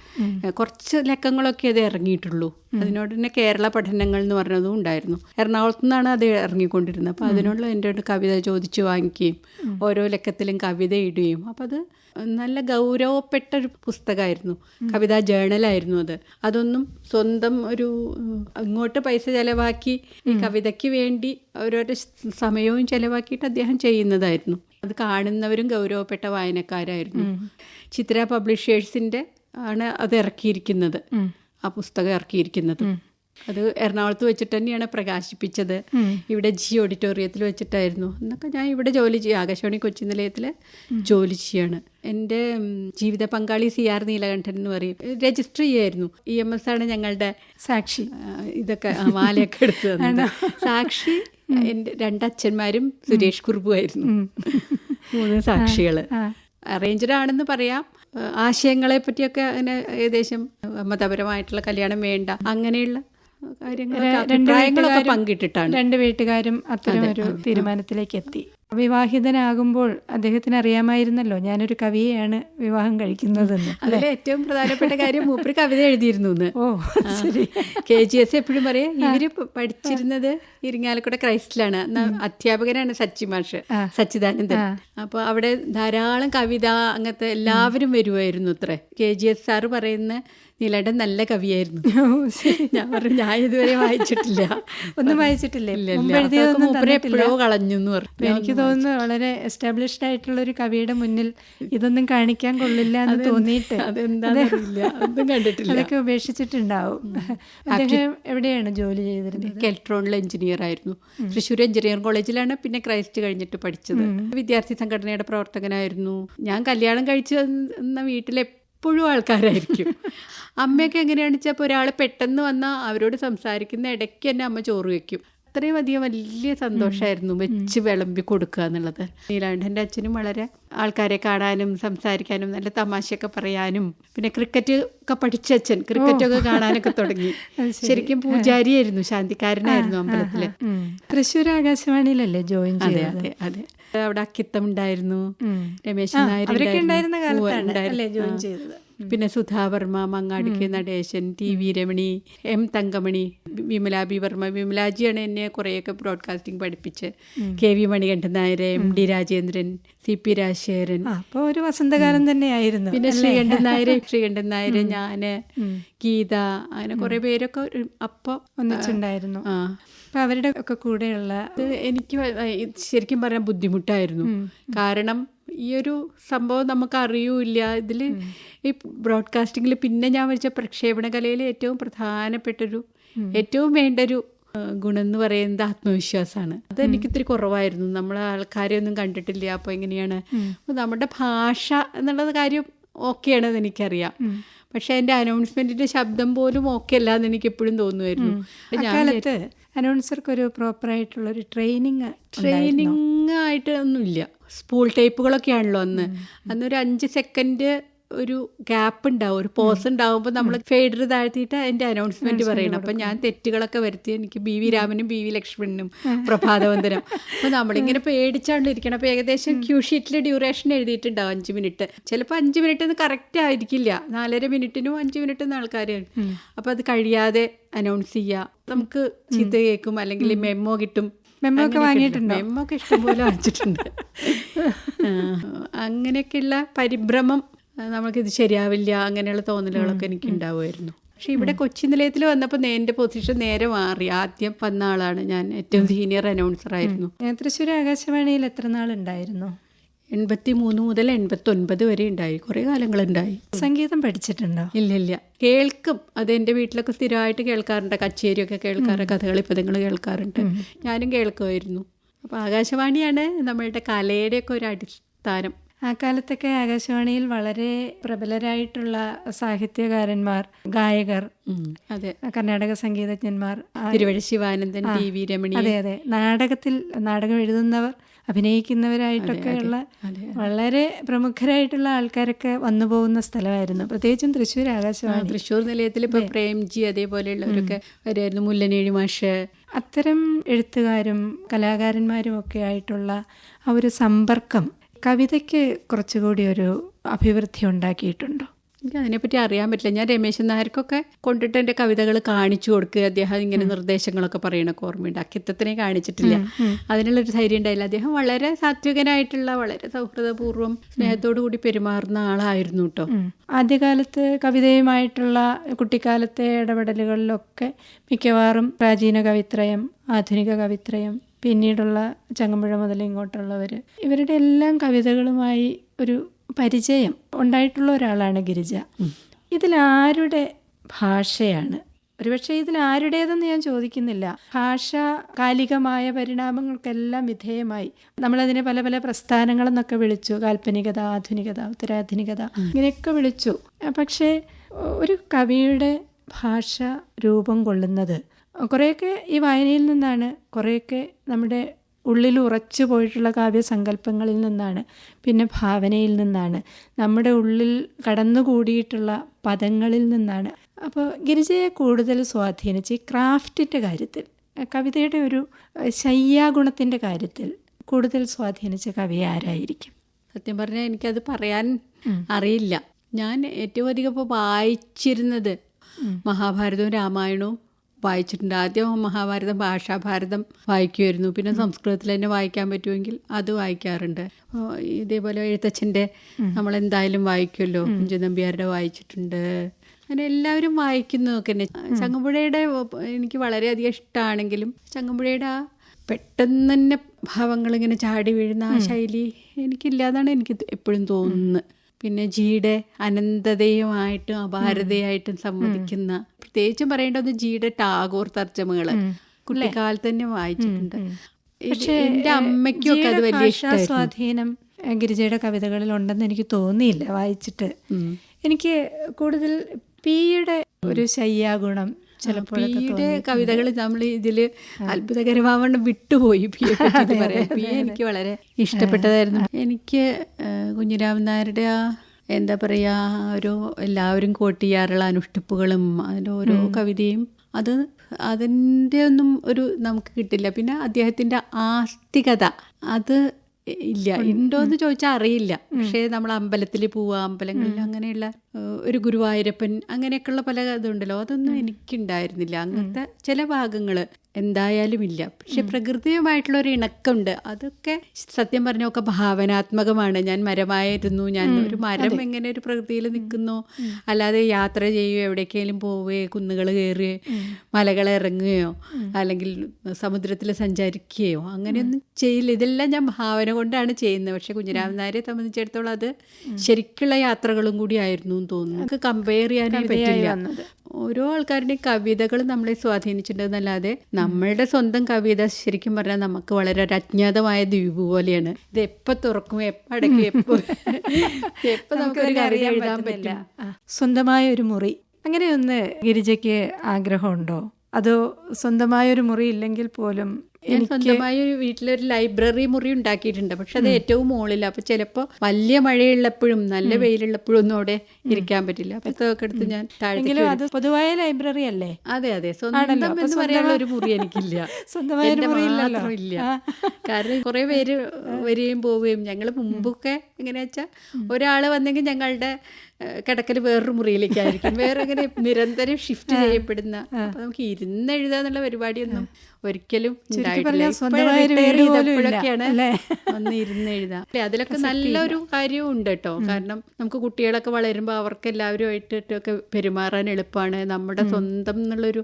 കുറച്ച് ലക്കങ്ങളൊക്കെ അത് ഇറങ്ങിയിട്ടുള്ളൂ. അതിനോട് തന്നെ കേരള പഠനങ്ങൾ എന്ന് പറഞ്ഞതും ഉണ്ടായിരുന്നു. എറണാകുളത്തു നിന്നാണ് അത് ഇറങ്ങിക്കൊണ്ടിരുന്നത്. അപ്പോൾ അതിനുള്ള എന്റെ കവിത ചോദിച്ചു വാങ്ങിക്കുകയും ഓരോ ലക്കത്തിലും കവിത ഇടുകയും. അപ്പം അത് നല്ല ഗൗരവപ്പെട്ട ഒരു പുസ്തകമായിരുന്നു. കവിതാ ജേണലായിരുന്നു അത്. അതൊന്നും സ്വന്തം ഒരു അങ്ങോട്ട് പൈസ ചിലവാക്കി ഈ കവിതയ്ക്ക് വേണ്ടി ഓരോരോ സമയവും ചിലവാക്കിയിട്ട് അദ്ദേഹം ചെയ്യുന്നതായിരുന്നു. അത് കാണുന്നവരും ഗൗരവപ്പെട്ട വായനക്കാരായിരുന്നു. ചിത്ര പബ്ലിഷേഴ്സിന്റെ ആണ് അത് ഇറക്കിയിരിക്കുന്നത്. ആ പുസ്തകം ഇറക്കിയിരിക്കുന്നത്. അത് എറണാകുളത്ത് വെച്ചിട്ട് തന്നെയാണ് പ്രകാശിപ്പിച്ചത്. ഇവിടെ ജി ഓഡിറ്റോറിയത്തിൽ വെച്ചിട്ടായിരുന്നു. എന്നൊക്കെ ഞാൻ ഇവിടെ ജോലി ചെയ്യും ആകാശവാണി കൊച്ചി നിലയത്തിൽ ജോലി ചെയ്യാണ്. എന്റെ ജീവിത പങ്കാളി സി ആർ നീലകണ്ഠൻ എന്ന് പറയും. രജിസ്റ്റർ ചെയ്യായിരുന്നു. ഇ എം എസ് ആണ് ഞങ്ങളുടെ സാക്ഷി. ഇതൊക്കെ മാലയൊക്കെ എടുത്തു തന്നത്. സാക്ഷി എന്റെ രണ്ടച്ഛന്മാരും സുരേഷ് കുറുപ്പുമായിരുന്നു മൂന്ന് സാക്ഷികൾ. അറേഞ്ച്ഡ് ആണെന്ന് പറയാം. ആശയങ്ങളെ പറ്റിയൊക്കെ അങ്ങനെ ഏകദേശം മതപരമായിട്ടുള്ള കല്യാണം വേണ്ട അങ്ങനെയുള്ള കാര്യങ്ങളൊക്കെ പങ്കിട്ടിട്ടാണ്. രണ്ട് വീട്ടുകാരും അത്തരം ഒരു തീരുമാനത്തിലേക്ക് എത്തി. വിവാഹിതനാകുമ്പോൾ അദ്ദേഹത്തിന് അറിയാമായിരുന്നല്ലോ ഞാനൊരു കവിയെയാണ് വിവാഹം കഴിക്കുന്നത് അതിൽ ഏറ്റവും പ്രധാനപ്പെട്ട കാര്യം മൂപ്പര് കവിത എഴുതിയിരുന്നു എന്ന്. ഓ ശരി. കെ ജി എസ് എപ്പോഴും പറയാം ഇവർ പഠിച്ചിരുന്നത് ഇരിങ്ങാലക്കുട ക്രൈസ്റ്റിലാണ്. അധ്യാപകനാണ് സച്ചി മാഷ് സച്ചിദാനന്ദൻ. അപ്പൊ അവിടെ ധാരാളം കവിത അങ്ങനത്തെ എല്ലാവരും വരുമായിരുന്നു അത്രേ. കെ ജി എസ് സാറ് പറയുന്ന നീലയുടെ നല്ല കവിയായിരുന്നു. ഞാൻ പറഞ്ഞു ഞാൻ ഇതുവരെ വായിച്ചിട്ടില്ല. ഒന്നും വായിച്ചിട്ടില്ല? എപ്പോഴോ കളഞ്ഞു എന്ന് പറഞ്ഞു. എനിക്ക് തോന്നുന്നു വളരെ എസ്റ്റാബ്ലിഷ്ഡ് ആയിട്ടുള്ള ഒരു കവിയുടെ മുന്നിൽ ഇതൊന്നും കാണിക്കാൻ കൊള്ളില്ല എന്ന് തോന്നിയിട്ട് അതൊക്കെ ഉപേക്ഷിച്ചിട്ടുണ്ടാവും. അദ്ദേഹം എവിടെയാണ് ജോലി ചെയ്തിരുന്നത്? കെൽട്രോണിൽ എഞ്ചിനീയർ ആയിരുന്നു. തൃശ്ശൂർ എഞ്ചിനീയറിംഗ് കോളേജിലാണ് പിന്നെ ക്രൈസ്റ്റ് കഴിഞ്ഞിട്ട് പഠിച്ചത്. വിദ്യാർത്ഥി സംഘടനയുടെ പ്രവർത്തകനായിരുന്നു. ഞാൻ കല്യാണം കഴിച്ചു വന്ന വീട്ടിൽ എപ്പോഴും ആൾക്കാരായിരിക്കും. അമ്മയൊക്കെ എങ്ങനെയാണെന്ന് വെച്ചാൽ ഇപ്പോൾ ഒരാൾ പെട്ടെന്ന് വന്നാൽ അവരോട് സംസാരിക്കുന്ന ഇടയ്ക്ക് തന്നെ അമ്മ ചോറ് വയ്ക്കും അത്രയും അധികം വലിയ സന്തോഷമായിരുന്നു വെച്ച് വിളമ്പി കൊടുക്കുക എന്നുള്ളത്. നീലാണ്ടന്റെ അച്ഛനും വളരെ ആൾക്കാരെ കാണാനും സംസാരിക്കാനും നല്ല തമാശയൊക്കെ പറയാനും പിന്നെ ക്രിക്കറ്റ് ഒക്കെ പഠിച്ച അച്ഛൻ ക്രിക്കറ്റൊക്കെ കാണാനൊക്കെ തുടങ്ങി. ശരിക്കും പൂജാരിയായിരുന്നു ശാന്തിക്കാരനായിരുന്നു അമ്പലത്തിൽ. തൃശ്ശൂർ ആകാശവാണിയിലല്ലേ ജോയിൻ അതെ ചെയ്തത്? അതെ അതെ. അവിടെ അക്കിത്തം ഉണ്ടായിരുന്നു. ഉം. രമേശ് നായർ ഉണ്ടായിരുന്നു. പിന്നെ Sudhavarma മങ്ങാടിക്ക് Natesan T V Ramani M Thankamani Vimala B Varma വിമലാജിയാണ് എന്നെ കുറേയൊക്കെ ബ്രോഡ്കാസ്റ്റിംഗ് പഠിപ്പിച്ച്. K V Manikandan Nair M D Rajendran C P Rajasekharan. അപ്പോൾ ഒരു വസന്തകാലം തന്നെയായിരുന്നു പിന്നെ ശ്രീകണ്ഠൻ നായർ ശ്രീകണ്ഠൻ നായർ ഞാൻ ഗീത അങ്ങനെ കുറെ പേരൊക്കെ അപ്പോൾ അപ്പൊ ഒന്നിച്ചുണ്ടായിരുന്നു. ആ അപ്പൊ അവരുടെ ഒക്കെ കൂടെയുള്ള എനിക്ക് ശരിക്കും പറയാൻ ബുദ്ധിമുട്ടായിരുന്നു. കാരണം ഈ ഒരു സംഭവം നമുക്ക് അറിയൂല ഇതിൽ ഈ ബ്രോഡ്കാസ്റ്റിംഗിൽ പിന്നെ ഞാൻ വെച്ച പ്രക്ഷേപണ കലയിൽ ഏറ്റവും പ്രധാനപ്പെട്ടൊരു ഏറ്റവും വേണ്ട ഒരു ആ, ഗുണം എന്ന് പറയുന്നത് ആത്മവിശ്വാസമാണ് അത് എനിക്ക് ഇത്തിരി കുറവായിരുന്നു. നമ്മൾ ആൾക്കാരെ ഒന്നും കണ്ടിട്ടില്ല. അപ്പോൾ എങ്ങനെയാണ്? നമ്മുടെ ഭാഷ എന്നുള്ളത് കാര്യം ഓക്കെയാണെന്ന് എനിക്കറിയാം. പക്ഷെ എന്റെ അനൗൺസ്മെന്റിന്റെ ശബ്ദം പോലും ഓക്കെ അല്ല എന്ന് എനിക്ക് എപ്പോഴും തോന്നുമായിരുന്നു. അക്കാലത്ത് അനൗൺസർക്ക് ഒരു പ്രോപ്പർ ആയിട്ടുള്ള ഒരു ട്രെയിനിങ് ട്രെയിനിങ് ആയിട്ട് ഒന്നുമില്ല. സ്പൂൾ ടൈപ്പുകളൊക്കെയാണല്ലോ അന്ന്. അന്നൊരു അഞ്ച് സെക്കൻഡ് ഒരു ഗ്യാപ്പ് ഉണ്ടാവും. ഒരു പോസ് ഉണ്ടാവുമ്പോൾ നമ്മൾ ഫേഡർ താഴ്ത്തിയിട്ട് അതിന്റെ അനൗൺസ്മെന്റ് പറയണം. അപ്പൊ ഞാൻ തെറ്റുകളൊക്കെ വരുത്തി എനിക്ക് ബി വി രാമനും ബി വി ലക്ഷ്മണനും പ്രഭാതവന്ദനം. അപ്പൊ നമ്മളിങ്ങനെ പേടിച്ചാണ്ടിരിക്കണം. അപ്പൊ ഏകദേശം ക്യൂ ഷീറ്റിൽ ഡ്യൂറേഷൻ എഴുതിയിട്ടുണ്ടാവും അഞ്ച് മിനിറ്റ് ചിലപ്പോൾ അഞ്ച് മിനിറ്റ് കറക്റ്റ് ആയിരിക്കില്ല. നാലര മിനിറ്റിനും അഞ്ച് മിനിറ്റിനും ആൾക്കാർ അപ്പൊ അത് കഴിയാതെ അനൗൺസ് ചെയ്യുക നമുക്ക് ചീത്ത കേൾക്കും. അല്ലെങ്കിൽ മെമ്മോ കിട്ടും. മെമ്മോ ഒക്കെ വാങ്ങിയിട്ടുണ്ട്? മെമ്മോ ഒക്കെ ഇഷ്ടംപോലെ വാങ്ങിച്ചിട്ടുണ്ട്. അങ്ങനെയൊക്കെയുള്ള പരിഭ്രമം നമുക്കിത് ശരിയാവില്ല അങ്ങനെയുള്ള തോന്നലുകളൊക്കെ എനിക്ക് ഉണ്ടാവുമായിരുന്നു പക്ഷേ ഇവിടെ കൊച്ചി നിലയത്തിൽ വന്നപ്പോൾ എന്റെ പൊസിഷൻ നേരെ മാറി. ആദ്യം വന്ന ആളാണ് ഞാൻ ഏറ്റവും സീനിയർ അനൗൺസർ ആയിരുന്നു. തൃശ്ശൂർ ആകാശവാണിയിൽ എത്ര നാളുണ്ടായിരുന്നു? എൺപത്തി മൂന്ന് മുതൽ എൺപത്തി ഒൻപത് വരെ ഉണ്ടായി. കുറേ കാലങ്ങളുണ്ടായി. സംഗീതം പഠിച്ചിട്ടുണ്ടോ? ഇല്ല ഇല്ല. കേൾക്കും. അത് എന്റെ വീട്ടിലൊക്കെ സ്ഥിരമായിട്ട് കേൾക്കാറുണ്ട്. കച്ചേരിയൊക്കെ കേൾക്കാറ് കഥകളി പദങ്ങൾ കേൾക്കാറുണ്ട്. ഞാനും കേൾക്കുമായിരുന്നു. അപ്പോൾ ആകാശവാണിയാണ് നമ്മളുടെ കലയുടെയൊക്കെ ഒരു അടിസ്ഥാനം. ആ കാലത്തൊക്കെ ആകാശവാണിയിൽ വളരെ പ്രബലരായിട്ടുള്ള സാഹിത്യകാരന്മാർ ഗായകർ അതെ. കർണാടക സംഗീതജ്ഞന്മാർ തിരുവഴി ശിവാനന്ദൻ ടി വി രമണി. അതെ അതെ. നാടകത്തിൽ നാടകം എഴുതുന്നവർ അഭിനയിക്കുന്നവരായിട്ടൊക്കെ ഉള്ള വളരെ പ്രമുഖരായിട്ടുള്ള ആൾക്കാരൊക്കെ വന്നു പോകുന്ന സ്ഥലമായിരുന്നു. പ്രത്യേകിച്ചും തൃശ്ശൂർ ആകാശവാണി. തൃശ്ശൂർ നിലയത്തിൽ ഇപ്പൊ പ്രേംജി അതേപോലെയുള്ളവരൊക്കെ വരുമായിരുന്നു മുല്ലനേഴി മാഷ്. അത്തരം എഴുത്തുകാരും കലാകാരന്മാരും ഒക്കെ ആയിട്ടുള്ള ആ ഒരു സമ്പർക്കം കവിതയ്ക്ക് കുറച്ചുകൂടി ഒരു അഭിവൃദ്ധി ഉണ്ടാക്കിയിട്ടുണ്ടോ? എനിക്ക് അതിനെപ്പറ്റി അറിയാൻ പറ്റില്ല. ഞാൻ രമേശൻ നായർക്കൊക്കെ കൊണ്ടിട്ട് എന്റെ കവിതകൾ കാണിച്ചു കൊടുക്കുക. അദ്ദേഹം ഇങ്ങനെ നിർദ്ദേശങ്ങളൊക്കെ പറയണൊക്കെ ഓർമ്മയുണ്ട്. അക്കിത്തത്തിനെ കാണിച്ചിട്ടില്ല. അതിനുള്ളൊരു ധൈര്യം ഉണ്ടായില്ല. അദ്ദേഹം വളരെ സാത്വികനായിട്ടുള്ള വളരെ സൗഹൃദപൂർവം സ്നേഹത്തോടു കൂടി പെരുമാറുന്ന ആളായിരുന്നു കേട്ടോ. ആദ്യകാലത്ത് കവിതയുമായിട്ടുള്ള കുട്ടിക്കാലത്തെ ഇടപെടലുകളിലൊക്കെ മിക്കവാറും പ്രാചീന കവിത്രയം ആധുനിക കവിത്രയം പിന്നീടുള്ള ചങ്ങമ്പുഴ മുതൽ ഇങ്ങോട്ടുള്ളവർ ഇവരുടെ എല്ലാം കവിതകളുമായി ഒരു പരിചയം ഉണ്ടായിട്ടുള്ള ഒരാളാണ് ഗിരിജ. ഇതിലാരുടെ ഭാഷയാണ്? ഒരുപക്ഷെ ഇതിൽ ആരുടേതെന്ന് ഞാൻ ചോദിക്കുന്നില്ല. ഭാഷ കാലികമായ പരിണാമങ്ങൾക്കെല്ലാം വിധേയമായി. നമ്മളതിനെ പല പല പ്രസ്ഥാനങ്ങളെന്നൊക്കെ വിളിച്ചു. കാൽപ്പനികത ആധുനികത ഉത്തരാധുനികത ഇങ്ങനെയൊക്കെ വിളിച്ചു. പക്ഷേ ഒരു കവിയുടെ ഭാഷ രൂപം കൊള്ളുന്നത് കുറേയൊക്കെ ഈ വായനയിൽ നിന്നാണ് കുറേയൊക്കെ നമ്മുടെ ഉള്ളിൽ ഉറച്ചു പോയിട്ടുള്ള കാവ്യസങ്കല്പങ്ങളിൽ നിന്നാണ് പിന്നെ ഭാവനയിൽ നിന്നാണ് നമ്മുടെ ഉള്ളിൽ കടന്നുകൂടിയിട്ടുള്ള പദങ്ങളിൽ നിന്നാണ്. അപ്പോൾ ഗിരിജയെ കൂടുതൽ സ്വാധീനിച്ച് ഈ ക്രാഫ്റ്റിന്റെ കാര്യത്തിൽ കവിതയുടെ ഒരു ശയ്യാഗുണത്തിന്റെ കാര്യത്തിൽ കൂടുതൽ സ്വാധീനിച്ച കവി ആരായിരിക്കും? സത്യം പറഞ്ഞാൽ എനിക്കത് പറയാൻ അറിയില്ല. ഞാൻ ഏറ്റവും അധികം ഇപ്പോൾ വായിച്ചിരുന്നത് മഹാഭാരതവും രാമായണവും വായിച്ചിട്ടുണ്ട്. ആദ്യം മഹാഭാരതം ഭാഷാഭാരതം വായിക്കുമായിരുന്നു. പിന്നെ സംസ്കൃതത്തിൽ തന്നെ വായിക്കാൻ പറ്റുമെങ്കിൽ അത് വായിക്കാറുണ്ട്. ഇതേപോലെ എഴുത്തച്ഛന്റെ നമ്മൾ എന്തായാലും വായിക്കുമല്ലോ. കുഞ്ചൻ നമ്പ്യാരുടെ വായിച്ചിട്ടുണ്ട്. അങ്ങനെ എല്ലാവരും വായിക്കുന്നതൊക്കെ തന്നെ. ചങ്ങമ്പുഴയുടെ എനിക്ക് വളരെയധികം ഇഷ്ടമാണെങ്കിലും ചങ്ങമ്പുഴയുടെ ആ പെട്ടെന്ന് തന്നെ ഭാവങ്ങൾ ഇങ്ങനെ ചാടി വീഴുന്ന ആ ശൈലി എനിക്കില്ലാതാണ് എനിക്ക് എപ്പോഴും തോന്നുന്നത്. പിന്നെ ജിയുടെ അനന്തതയുമായിട്ടും അപാരതയായിട്ടും സംവദിക്കുന്ന പ്രത്യേകിച്ചും പറയേണ്ടത് ജിയുടെ ടാഗോർ തർജമകൾ കുട്ടിക്കാലത്ത് തന്നെ വായിച്ചിട്ടുണ്ട്. പക്ഷേ എന്റെ അമ്മയ്ക്കും ഒക്കെ അത് വലിയ സ്വാധീനം ഗിരിജയുടെ കവിതകളിൽ ഉണ്ടെന്ന് എനിക്ക് തോന്നിയില്ല വായിച്ചിട്ട്. എനിക്ക് കൂടുതൽ പിയുടെ ഒരു ശയ്യാഗുണം ചിലപ്പോഴൊക്കെ കവിതകൾ നമ്മൾ ഇതിൽ അത്ഭുതകരമാവണ്ണം വിട്ടുപോയി പറ്റി പറയാം. പി എനിക്ക് വളരെ ഇഷ്ടപ്പെട്ടതായിരുന്നു. എനിക്ക് കുഞ്ഞുരാമൻ നായരുടെ ആ എന്താ പറയാ ഒരു എല്ലാവരും കോട്ടിയാറുള്ള ചെയ്യാറുള്ള അനുഷ്ഠിപ്പുകളും അതിന്റെ ഓരോ കവിതയും അത് അതിന്റെ ഒന്നും ഒരു നമുക്ക് കിട്ടില്ല. പിന്നെ അദ്ദേഹത്തിന്റെ ആസ്തികത അത് ഇല്ല. ഉണ്ടോ എന്ന് ചോദിച്ചാൽ അറിയില്ല. പക്ഷേ നമ്മൾ അമ്പലത്തിൽ പോവുക അമ്പലങ്ങളിൽ അങ്ങനെയുള്ള ഒരു ഗുരുവായൂരപ്പൻ അങ്ങനെയൊക്കെയുള്ള പല ഇതുണ്ടല്ലോ. അതൊന്നും എനിക്കുണ്ടായിരുന്നില്ല. അങ്ങനത്തെ ചില ഭാഗങ്ങൾ എന്തായാലും ഇല്ല. പക്ഷെ പ്രകൃതിയുമായിട്ടുള്ള ഒരു ഇണക്കമുണ്ട്. അതൊക്കെ സത്യം പറഞ്ഞൊക്കെ ഭാവനാത്മകമാണ്. ഞാൻ മരമായിരുന്നു. ഞാൻ ഒരു മരം എങ്ങനെ ഒരു പ്രകൃതിയിൽ നിൽക്കുന്നു അല്ലാതെ യാത്ര ചെയ്യുകയോ എവിടേക്കെങ്കിലും പോവുകയോ കുന്നുകൾ കയറുകയോ മലകൾ ഇറങ്ങുകയോ അല്ലെങ്കിൽ സമുദ്രത്തിൽ സഞ്ചരിക്കുകയോ അങ്ങനെയൊന്നും ചെയ്യില്ല. ഇതെല്ലാം ഞാൻ ഭാവന കൊണ്ടാണ് ചെയ്യുന്നത്. പക്ഷെ കുഞ്ഞിരാമൻ നായരെ സംബന്ധിച്ചിടത്തോളം അത് ശരിക്കുള്ള യാത്രകളും കൂടി ആയിരുന്നു എന്ന് തോന്നുന്നു. നമുക്ക് കമ്പയർ ചെയ്യാനേ പറ്റില്ല. ഓരോ ആൾക്കാരുടെയും കവിതകൾ നമ്മളെ സ്വാധീനിച്ചിട്ടുണ്ടെന്നല്ലാതെ നമ്മളുടെ സ്വന്തം കവിത ശരിക്കും പറഞ്ഞാൽ നമുക്ക് വളരെ ഒരു അജ്ഞാതമായ ദ്വീപ് പോലെയാണ്. ഇത് എപ്പോൾ തുറക്കും എപ്പോൾ അടക്കും എപ്പോൾ എപ്പോൾ നമുക്ക് കവിത എഴുതാൻ പറ്റില്ല സ്വന്തമായ ഒരു മുറി. അങ്ങനെയൊന്ന് ഗിരിജയ്ക്ക് ആഗ്രഹമുണ്ടോ? അതോ സ്വന്തമായ ഒരു മുറി ഇല്ലെങ്കിൽ പോലും ഞാൻ സ്വന്തമായി ഒരു വീട്ടിലൊരു ലൈബ്രറി മുറി ഉണ്ടാക്കിയിട്ടുണ്ട്. പക്ഷെ അത് ഏറ്റവും മുകളിൽ അപ്പൊ ചിലപ്പോ വലിയ മഴയുള്ളപ്പോഴും നല്ല വെയിലുള്ളപ്പോഴും ഒന്നും അവിടെ ഇരിക്കാൻ പറ്റില്ല. പുസ്തകമൊക്കെ എടുത്ത് ഞാൻ അത് പൊതുവായ ലൈബ്രറി അല്ലേ? അതെ അതെ. സ്വന്തം എന്ന് പറയാനുള്ള ഒരു മുറി എനിക്കില്ല. സ്വന്തമായ കാരണം കുറെ പേര് വരികയും പോവുകയും ഞങ്ങൾ മുമ്പൊക്കെ എങ്ങനെയാ വെച്ചാൽ ഒരാൾ വന്നെങ്കിൽ ഞങ്ങളുടെ കിടക്കൽ വേറൊരു മുറിയിലേക്കായിരിക്കും. വേറെ ഇങ്ങനെ നിരന്തരം ഷിഫ്റ്റ് ചെയ്യപ്പെടുന്ന. അപ്പൊ നമുക്ക് ഇരുന്ന് എഴുതാന്നുള്ള പരിപാടിയൊന്നും ഒരിക്കലും ഉണ്ടായിട്ടില്ല. പറഞ്ഞാൽ ഇപ്പോഴാ സ്വന്തമായ ഒരു retire വീട് പോലും ഇല്ല, ചെയ്തപ്പോഴൊക്കെയാണ് അല്ലേ? ഒന്ന് ഇരുന്ന് എഴുതാം അല്ലേ, അതിലൊക്കെ നല്ലൊരു കാര്യവും ഉണ്ട് കേട്ടോ കാരണം നമുക്ക് കുട്ടികളൊക്കെ വളരുമ്പോൾ അവർക്ക് എല്ലാവരുമായിട്ടൊക്കെ പെരുമാറാൻ എളുപ്പമാണ് നമ്മുടെ സ്വന്തം എന്നുള്ളൊരു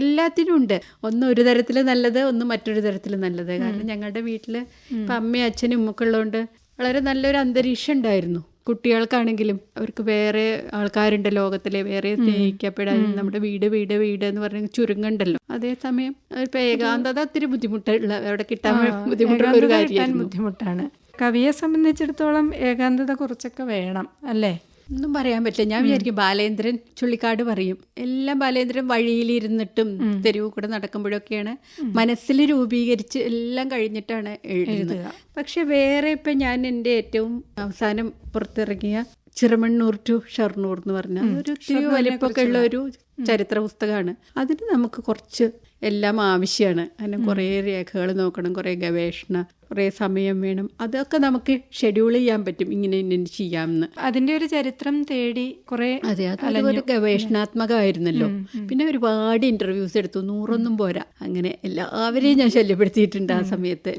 എല്ലാത്തിനും ഉണ്ട്. ഒന്ന് ഒരു തരത്തിൽ നല്ലത് ഒന്ന് മറ്റൊരു തരത്തിൽ നല്ലത്. കാരണം ഞങ്ങളുടെ വീട്ടിൽ ഇപ്പം അമ്മയും അച്ഛനും ഉമ്മക്കുള്ളതുകൊണ്ട് വളരെ നല്ലൊരു അന്തരീക്ഷം ഉണ്ടായിരുന്നു. കുട്ടികൾക്കാണെങ്കിലും അവർക്ക് വേറെ ആൾക്കാരുണ്ട് ലോകത്തിലെ വേറെ സ്നേഹിക്കപ്പെടാൻ നമ്മുടെ വീട് വീട് വീട് എന്ന് പറഞ്ഞ ചുരുങ്ങണ്ടല്ലോ. അതേസമയം ഇപ്പൊ ഏകാന്തത ഒത്തിരി ബുദ്ധിമുട്ടുള്ള അവിടെ കിട്ടാൻ ബുദ്ധിമുട്ടുള്ള ഒരു കാര്യമാണ് ബുദ്ധിമുട്ടാണ്. കവിയെ സംബന്ധിച്ചിടത്തോളം ഏകാന്തത കുറച്ചൊക്കെ വേണം അല്ലേ? ഒന്നും പറയാൻ പറ്റില്ല. ഞാൻ വിചാരിക്കും ബാലേന്ദ്രൻ ചുള്ളിക്കാട് പറയും. എല്ലാം ബാലേന്ദ്രൻ വഴിയിലിരുന്നിട്ടും തെരുവ് കൂടെ നടക്കുമ്പോഴൊക്കെയാണ് മനസ്സിൽ രൂപീകരിച്ച് എല്ലാം കഴിഞ്ഞിട്ടാണ് എഴുതുന്നത്. പക്ഷെ വേറെ ഇപ്പം ഞാൻ എന്റെ ഏറ്റവും അവസാനം പുറത്തിറങ്ങിയ ചിറമണ്ണൂർ ടു ഷർണൂർ എന്ന് പറഞ്ഞ ഒരു വലിപ്പമൊക്കെ ഉള്ള ഒരു ചരിത്ര പുസ്തകമാണ് അതിന് നമുക്ക് കുറച്ച് എല്ലാം ആവശ്യമാണ് അതിന് കുറേ രേഖകൾ നോക്കണം കുറേ ഗവേഷണം കുറേ സമയം വേണം. അതൊക്കെ നമുക്ക് ഷെഡ്യൂൾ ചെയ്യാൻ പറ്റും ഇങ്ങനെ ഇങ്ങനെ ചെയ്യാമെന്ന്. അതിന്റെ ഒരു ചരിത്രം തേടി കുറേ അതെ അതൊരു ഗവേഷണാത്മകമായിരുന്നല്ലോ. പിന്നെ ഒരുപാട് ഇന്റർവ്യൂസ് എടുത്തു നൂറൊന്നും പോരാ. അങ്ങനെ എല്ലാവരെയും ഞാൻ ശല്യപ്പെടുത്തിയിട്ടുണ്ട് ആ സമയത്ത്.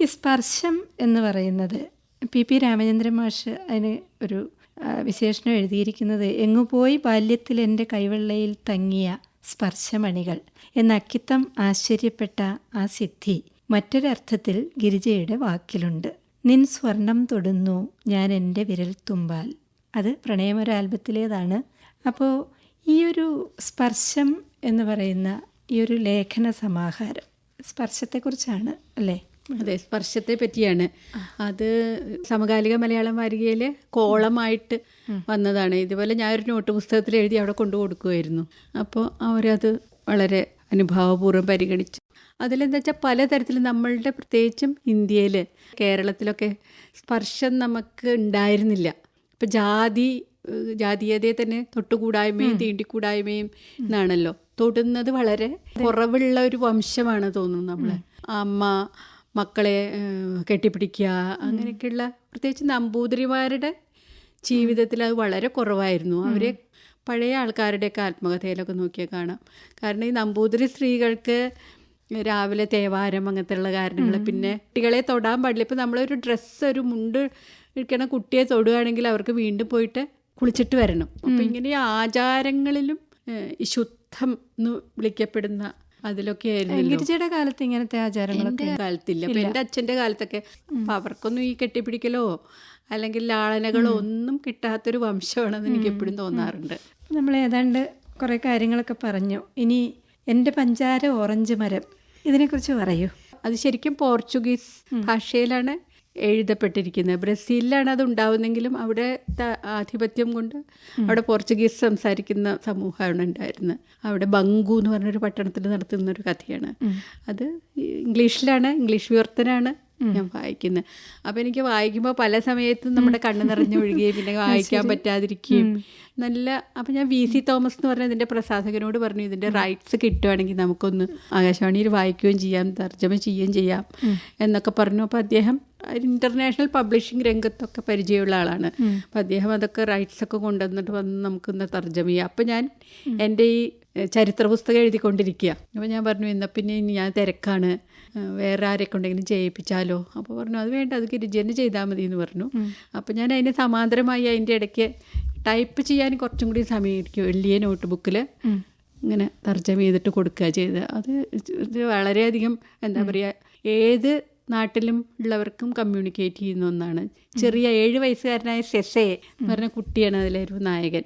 ഈ സ്പർശം എന്ന് പറയുന്നത് പി പി രാമചന്ദ്രൻ മാഷ് അതിന് ഒരു വിശേഷണം എഴുതിയിരിക്കുന്നത് എങ്ങു പോയി ബാല്യത്തിൽ എന്റെ കൈവെള്ളയിൽ തങ്ങിയ സ്പർശമണികൾ എന്ന അക്കിത്തം ആശ്ചര്യപ്പെട്ട ആ സിദ്ധി മറ്റൊരർത്ഥത്തിൽ ഗിരിജയുടെ വാക്കിലുണ്ട്. നിൻ സ്വർണം തൊടുന്നു ഞാൻ എന്റെ വിരൽ തുമ്പാൽ. അത് പ്രണയമൊരാൽബത്തിലേതാണ്. അപ്പോൾ ഈ ഒരു സ്പർശം എന്ന് പറയുന്ന ഈ ഒരു ലേഖന സമാഹാരം സ്പർശത്തെക്കുറിച്ചാണ് അല്ലേ? അതെ സ്പർശത്തെ പറ്റിയാണ്. അത് സമകാലിക മലയാളം വാരികയിൽ കോളമായിട്ട് വന്നതാണ്. ഇതുപോലെ ഞാനൊരു നോട്ട് പുസ്തകത്തിൽ എഴുതി അവിടെ കൊണ്ടു കൊടുക്കുമായിരുന്നു അപ്പോൾ അവരത് വളരെ അനുഭാവപൂർവം പരിഗണിച്ചു. അതിലെന്താ വെച്ചാൽ പലതരത്തിൽ നമ്മളുടെ പ്രത്യേകിച്ചും ഇന്ത്യയിൽ കേരളത്തിലൊക്കെ സ്പർശം നമുക്ക് ഉണ്ടായിരുന്നില്ല. ഇപ്പം ജാതി ജാതീയതയെ തന്നെ തൊട്ടുകൂടായ്മയും തീണ്ടിക്കൂടായ്മയും എന്നാണല്ലോ. തൊടുന്നത് വളരെ കുറവുള്ള ഒരു വംശമാണ് തോന്നുന്നു നമ്മൾ അമ്മ മക്കളെ കെട്ടിപ്പിടിക്കുക അങ്ങനെയൊക്കെയുള്ള പ്രത്യേകിച്ച് നമ്പൂതിരിമാരുടെ ജീവിതത്തിൽ അത് വളരെ കുറവായിരുന്നു. അവരെ പഴയ ആൾക്കാരുടെയൊക്കെ ആത്മകഥയിലൊക്കെ നോക്കിയാൽ കാണാം. കാരണം ഈ നമ്പൂതിരി സ്ത്രീകൾക്ക് രാവിലെ തേവാരം അങ്ങനത്തെ ഉള്ള കാരണങ്ങൾ പിന്നെ കുട്ടികളെ തൊടാൻ പാടില്ല. ഇപ്പം നമ്മളൊരു ഡ്രസ്സ് ഒരു മുണ്ട് ഇരിക്കണ കുട്ടിയെ തൊടുകയാണെങ്കിൽ അവർക്ക് വീണ്ടും പോയിട്ട് കുളിച്ചിട്ട് വരണം. അപ്പം ഇങ്ങനെ ആചാരങ്ങളിലും ശുദ്ധം എന്ന് വിളിക്കപ്പെടുന്ന അതിലൊക്കെ ആയിരുന്നു ഗിരിജയുടെ കാലത്ത് ഇങ്ങനത്തെ ആചാരങ്ങളൊക്കെ കാലത്തില്ല. അപ്പൊ എന്റെ അച്ഛന്റെ കാലത്തൊക്കെ അപ്പൊ അവർക്കൊന്നും ഈ കെട്ടിപ്പിടിക്കലോ അല്ലെങ്കിൽ ലാളനകളോ ഒന്നും കിട്ടാത്തൊരു വംശമാണെന്ന് എനിക്ക് എപ്പോഴും തോന്നാറുണ്ട്. നമ്മൾ ഏതാണ്ട് കുറെ കാര്യങ്ങളൊക്കെ പറഞ്ഞു. ഇനി എന്റെ പഞ്ചാര ഓറഞ്ച് മരം. ഇതിനെക്കുറിച്ച് പറയൂ. അത് ശരിക്കും പോർച്ചുഗീസ് ഭാഷയിലാണ്. എഴുതപ്പെട്ടിരിക്കുന്നത്. ബ്രസീലിലാണ് അത് ഉണ്ടാവുന്നെങ്കിലും അവിടെ ആധിപത്യം കൊണ്ട് അവിടെ പോർച്ചുഗീസ് സംസാരിക്കുന്ന സമൂഹമാണ് ഉണ്ടായിരുന്നത് അവിടെ ബംഗു എന്ന് പറഞ്ഞൊരു പട്ടണത്തിൽ നടത്തുന്ന ഒരു കഥയാണ് അത് ഇംഗ്ലീഷിലാണ് ഇംഗ്ലീഷ് വിവർത്തനാണ്. ഞാൻ വായിക്കുന്നത് അപ്പോൾ എനിക്ക് വായിക്കുമ്പോൾ പല സമയത്തും നമ്മുടെ കണ്ണ് നിറഞ്ഞൊഴുകുകയും പിന്നെ വായിക്കാൻ പറ്റാതിരിക്കുകയും. നല്ല അപ്പം ഞാൻ വി സി തോമസ് എന്ന് പറഞ്ഞ ഇതിന്റെ പ്രസാധകനോട് പറഞ്ഞു ഇതിന്റെ റൈറ്റ്സ് കിട്ടുവാണെങ്കിൽ നമുക്കൊന്ന് ആകാശവാണിയിൽ വായിക്കുകയും ചെയ്യാം തർജമ ചെയ്യുകയും ചെയ്യാം എന്നൊക്കെ പറഞ്ഞു. അപ്പോൾ അദ്ദേഹം ഇന്റർനാഷണൽ പബ്ലിഷിംഗ് രംഗത്തൊക്കെ പരിചയമുള്ള ആളാണ്. അപ്പം അദ്ദേഹം അതൊക്കെ റൈറ്റ്സ് ഒക്കെ കൊണ്ടുവന്നിട്ട് വന്ന് നമുക്കൊന്ന് തർജമ ചെയ്യാം. അപ്പം ഞാൻ എന്റെ ഈ ചരിത്ര പുസ്തകം എഴുതിക്കൊണ്ടിരിക്കുക. അപ്പോൾ ഞാൻ പറഞ്ഞു എന്നാൽ പിന്നെ ഞാൻ തിരക്കാണ്. വേറെ ആരെയൊക്കെ ഉണ്ടെങ്കിലും ചെയ്യിപ്പിച്ചാലോ? അപ്പോൾ പറഞ്ഞു അത് വേണ്ട അത് ഗിരിജന് ചെയ്താൽ മതി എന്ന് പറഞ്ഞു. അപ്പോൾ ഞാൻ അതിന് സമാന്തരമായി അതിന്റെ ഇടയ്ക്ക് ടൈപ്പ് ചെയ്യാൻ കുറച്ചും കൂടി സമയം എടുക്കും വലിയ നോട്ട് ബുക്കിൽ ഇങ്ങനെ തർജമ ചെയ്തിട്ട് കൊടുക്കുക ചെയ്ത് അത് ഇത് വളരെയധികം എന്താ പറയുക ഏത് നാട്ടിലും ഉള്ളവർക്കും കമ്മ്യൂണിക്കേറ്റ് ചെയ്യുന്ന ഒന്നാണ്. ചെറിയ ഏഴ് വയസ്സുകാരനായ സെസെ എന്ന് പറഞ്ഞ കുട്ടിയാണ് അതിലൊരു നായകൻ.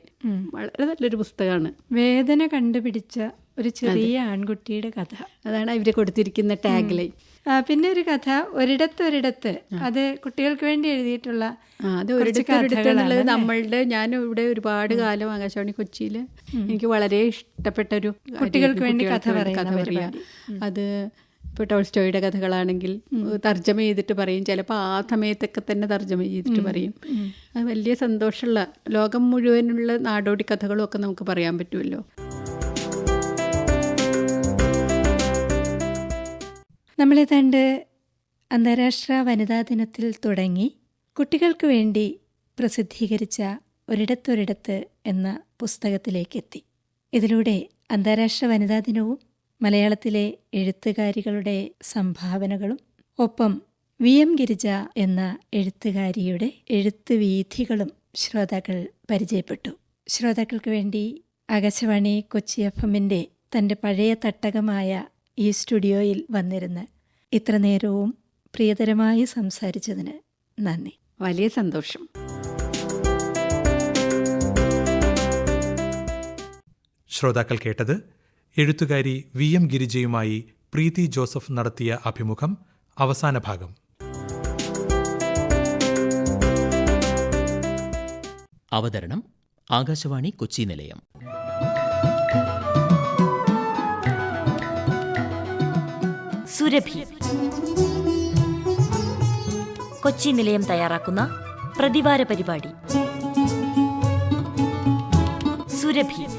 വളരെ നല്ലൊരു പുസ്തകമാണ്. വേദന കണ്ടുപിടിച്ച ഒരു ചെറിയ ആൺകുട്ടിയുടെ കഥ. അതാണ് ഇവർ കൊടുത്തിരിക്കുന്ന ടാഗ് ലൈൻ പിന്നെ ഒരു കഥ ഒരിടത്ത് ഒരിടത്ത്. അത് കുട്ടികൾക്ക് വേണ്ടി എഴുതിയിട്ടുള്ള അത് ഒരു ഒരിടത്ത് ഒരിടത്ത് കഥകളാണ് എന്നുള്ളത് അല്ലേ? നമ്മളുടെ ഞാൻ ഇവിടെ ഒരുപാട് കാലം ആകാശവാണി കൊച്ചിയിൽ എനിക്ക് വളരെ ഇഷ്ടപ്പെട്ട ഒരു കുട്ടികൾക്ക് വേണ്ടി കഥ പറയാം. അത് ഇപ്പോൾ ടോൾസ്റ്റോയുടെ കഥകളാണെങ്കിൽ തർജമ ചെയ്തിട്ട് പറയും. ചിലപ്പോൾ ആ സമയത്തൊക്കെ തന്നെ തർജമ ചെയ്തിട്ട് പറയും. അത് വലിയ സന്തോഷമുള്ള ലോകം മുഴുവനുള്ള നാടോടി കഥകളും ഒക്കെ നമുക്ക് പറയാൻ പറ്റുമല്ലോ. നമ്മളേതാണ്ട് അന്താരാഷ്ട്ര വനിതാ ദിനത്തിൽ തുടങ്ങി കുട്ടികൾക്ക് വേണ്ടി പ്രസിദ്ധീകരിച്ച ഒരിടത്തൊരിടത്ത് എന്ന പുസ്തകത്തിലേക്കെത്തി. ഇതിലൂടെ അന്താരാഷ്ട്ര വനിതാ ദിനവും മലയാളത്തിലെ എഴുത്തുകാരികളുടെ സംഭാവനകളും ഒപ്പം വി എം ഗിരിജ എന്ന എഴുത്തുകാരിയുടെ എഴുത്ത് വീഥികളും ശ്രോതാക്കൾ പരിചയപ്പെട്ടു. ശ്രോതാക്കൾക്ക് വേണ്ടി ആകാശവാണി കൊച്ചി എഫ് എമ്മിന്റെ തന്റെ പഴയ തട്ടകമായ ഈ സ്റ്റുഡിയോയിൽ വന്നിരുന്ന് ഇത്ര നേരവും പ്രിയതരമായി സംസാരിച്ചതിന് നന്ദി. വലിയ സന്തോഷം. ശ്രോതാക്കൾ കേട്ടത് എഴുത്തുകാരി വി എം ഗിരിജയുമായി പ്രീതി ജോസഫ് നടത്തിയ അഭിമുഖം അവസാന ഭാഗം. അവതരണം ആകാശവാണി കൊച്ചി നിലയം. സുരഭി. കൊച്ചി നിലയം തയ്യാറാക്കുന്ന പ്രതിവാര പരിപാടി. സുരഭി.